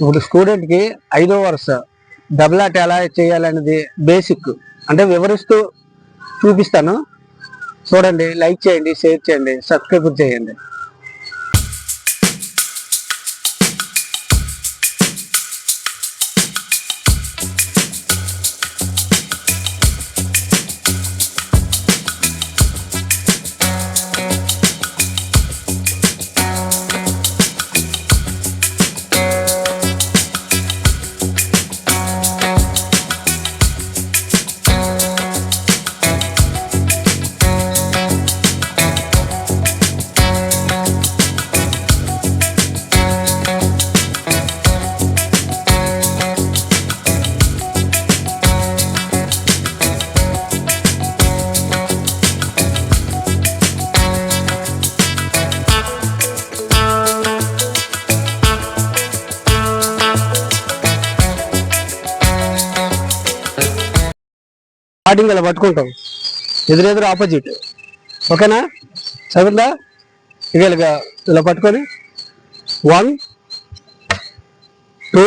ఇప్పుడు స్టూడెంట్కి ఐదో వరుస డబుల్ ఆట ఎలా చేయాలనేది బేసిక్ అంటే వివరిస్తూ చూపిస్తాను. చూడండి లైక్ చేయండి షేర్ చేయండి సబ్స్క్రైబ్ చేయండి. స్టార్టింగ్ అలా పట్టుకుంటాం. ఎదురెదురు ఆపోజిట్. ఓకేనా? చదువుదా ఇక ఇలా పట్టుకొని one two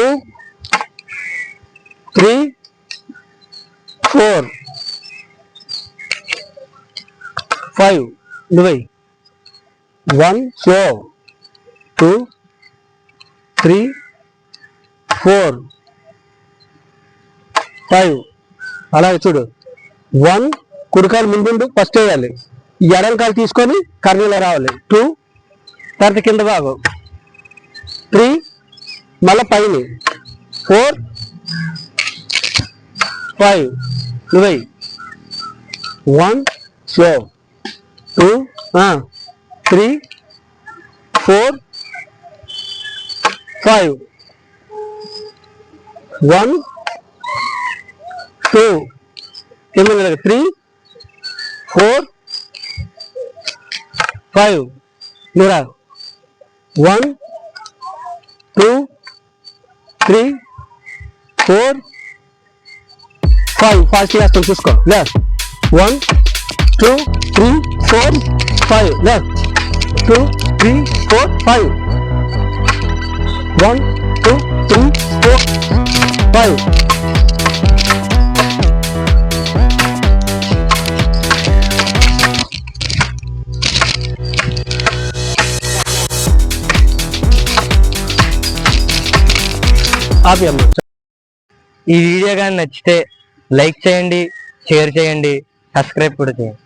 three four five. నువ్వై one four two three four five. అలాగే చూడు. వన్ కుడికాలు ముందుండు ఫస్ట్ వేయాలి. ఈ తీసుకొని కర్నీలో రావాలి. టూ తర్వాత కింద భాగం త్రీ మళ్ళీ పైన. ఫోర్ ఫైవ్ నువ్వై one slow two three four five one two ఎనిమిది three four five నూరా one two three four five fast చేస్తాం చూసుకో. Left one two three four five left two three four five one two three four five ఆపి ఈ video కానీ నచ్చితే like చేయండి share చేయండి subscribe కూడా చేయండి.